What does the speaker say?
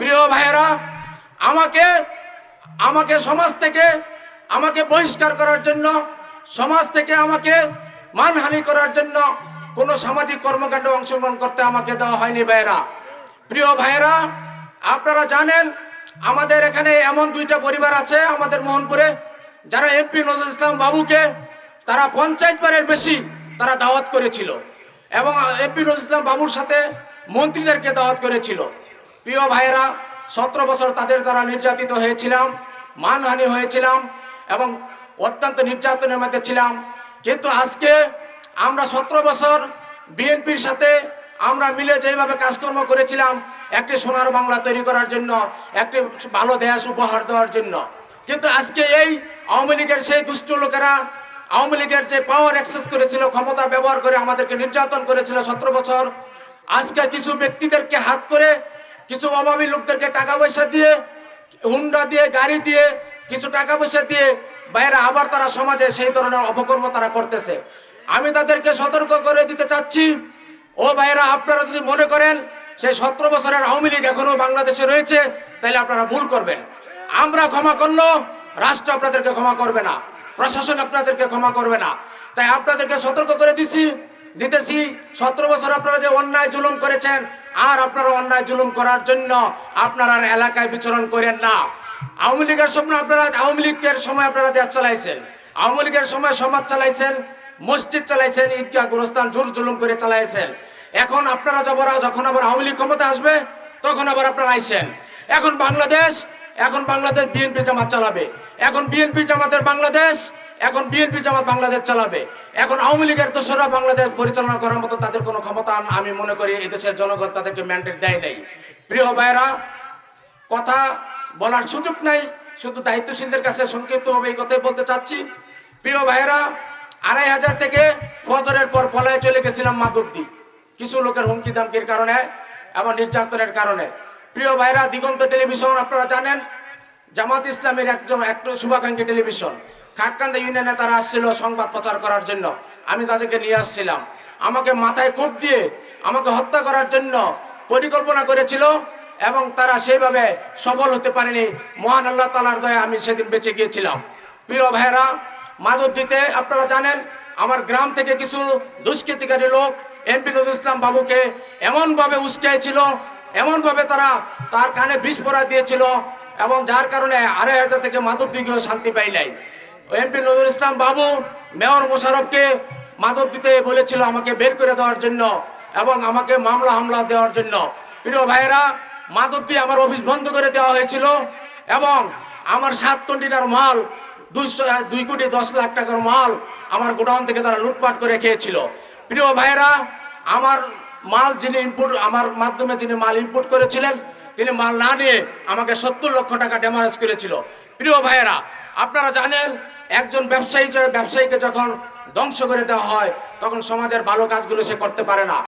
প্রিয় ভাইয়েরা, আমাকে আমাকে সমাজ থেকে, আমাকে বহিষ্কার করার জন্য, সমাজ থেকে আমাকে মানহানি করার জন্য কোনো সামাজিক কর্মকাণ্ডে অংশগ্রহণ করতে আমাকে দেওয়া হয়নি ভাইয়েরা। প্রিয় ভাইয়েরা, আপনারা জানেন, আমাদের এখানে এমন দুইটা পরিবার আছে আমাদের মোহনপুরে, যারা এমপি নজরুল ইসলাম বাবুকে তারা পঞ্চায়েত বারের বেশি তারা দাওয়াত করেছিল এবং এমপি নজরুল ইসলাম বাবুর সাথে মন্ত্রীদেরকে দাওয়াত করেছিল। প্রিয় ভাইয়েরা, সতেরো বছর তাদের দ্বারা নির্যাতিত হয়েছিলাম, মানহানি হয়েছিলাম এবং অত্যন্ত নির্যাতনের মধ্যে ছিলাম। কিন্তু আজকে আমরা সতেরো বছর বিএনপির সাথে আমরা মিলে যেভাবে কাজকর্ম করেছিলাম, একটি সোনার বাংলা তৈরি করার জন্য, একটি ভালো দেশ উপহার দেওয়ার জন্য। কিন্তু আজকে এই আওয়ামী লীগের সেই দুষ্ট লোকেরা, আওয়ামী লীগের যে পাওয়ার অ্যাক্সেস করেছিল, ক্ষমতা ব্যবহার করে আমাদেরকে নির্যাতন করেছিল সতেরো বছর, আজকে কিছু ব্যক্তিদেরকে হাত করে কিছু অভাবী লোকদেরকে টাকা পয়সা দিয়ে, হুন্ডা দিয়ে, গাড়ি দিয়ে, কিছু টাকা পয়সা দিয়ে বাইরে আবার তারা সমাজে সেই ধরনের অপকর্ম তারা করতেছে। আমি তাদেরকে সতর্ক করে দিতে চাচ্ছি। ও ভাইয়েরা, আপনারা যদি মনে করেন সেই সতেরো বছরের আওয়ামী লীগ এখনও বাংলাদেশে রয়েছে, তাহলে আপনারা ভুল করবেন। আমরা ক্ষমা করল, রাষ্ট্র আপনাদেরকে ক্ষমা করবে না, প্রশাসন আপনাদেরকে ক্ষমা করবে না। তাই আপনাদেরকে সতর্ক করে দিছি, দিতেছি, সতেরো বছর আপনারা যে অন্যায় জুলুম করেছেন আর আপনারা অন্যায় জুলুম করার জন্য আপনারা এলাকায় বিচরণ করেন না। আওয়ামী লীগের সময় আপনারা, আওয়ামী লীগের সময় আপনারা দেশ চালাইছেন। আওয়ামী লীগের সময় সমাজ চালাইছেন, মসজিদ চালাইছেন, ঈদগাহ, গোরস্থান জোর জুলুম করে চালাইছেন। এখন আপনারা যখন যখন আবার আওয়ামী লীগ ক্ষমতা আসবে, তখন আবার আপনারা আইছেন এখন বাংলাদেশ এখন বাংলাদেশ বিএনপি জামাত চালাবে। এখন বিএনপি জামাতের বাংলাদেশ এখন বিএনপি জামাত বাংলাদেশ চালাবে। এখন আওয়ামী লীগের দোসরা বাংলাদেশ পরিচালনা করার মতো তাদের কোনো ক্ষমতা আমি মনে করি এই দেশের জনগণ তাদেরকে ম্যান্ডেট দেয় নাই। প্রিয় ভাইরা কথা বলার সুযোগ নাই, শুধু দায়িত্বশীলদের কাছে সংক্ষিপ্তভাবে এই কথাই বলতে চাচ্ছি। প্রিয় ভাইয়েরা, আড়াই হাজার থেকে ফজরের পর পলায় চলে গেছিলাম মাদুদ্দি কিছু লোকের হুমকি দামকির কারণে এবং নির্যাতনের কারণে। প্রিয় ভাইরা দিগন্ত টেলিভিশন আপনারা জানেন, জামাত ইসলামের একজন একটু শুভাকাঙ্ক্ষী টেলিভিশন। খাটকান্দা ইউনিয়নে তারা আসছিল সংবাদ প্রচার করার জন্য। আমি তাদেরকে নিয়ে আসছিলাম। আমাকে মাথায় কোপ দিয়ে আমাকে হত্যা করার জন্য পরিকল্পনা করেছিল এবং তারা সেইভাবে সফল হতে পারেনি। মহান আল্লাহ তালার দয়া আমি সেদিন বেঁচে গিয়েছিলাম। প্রিয় ভাইয়েরা মাদক দিতে আপনারা জানেন, আমার গ্রাম থেকে কিছু দুষ্কৃতিকারী লোক এমপি নজরুল ইসলাম বাবুকে এমনভাবে উস্কাইছিল, এমনভাবে তারা তার কানে পড়া দিয়েছিল এবং যার কারণে আড়াই হাজার থেকে মাদক দিকেও শান্তি পাই নাই। এমপি নজরুল ইসলাম বাবু, মেয়র মোশারফকে মাদক দিতে বলেছিল আমাকে বের করে দেওয়ার জন্য এবং আমাকে মামলা হামলা দেওয়ার জন্য। প্রিয় ভাইয়েরা, মাদক দিয়ে আমার অফিস বন্ধ করে দেওয়া হয়েছিল এবং আমার সাত কন্টিনার মাল, দুইশো, দুই কোটি দশ লাখ টাকার মাল আমার গোডাউন থেকে তারা লুটপাট করে খেয়েছিল। প্রিয় ভাইয়েরা, আমার মাল যিনি ইনপুট আমার মাধ্যমে যিনি মাল ইনপুট করেছিলেন, তিনি মাল না নিয়ে আমাকে সত্তর লক্ষ টাকা ড্যামারেজ করেছিল। প্রিয় ভাইয়েরা, আপনারা জানেন একজন ব্যবসায়ী ব্যবসায়ীকে যখন ধ্বংস করে দেওয়া হয়, তখন সমাজের ভালো কাজগুলো সে করতে পারে না।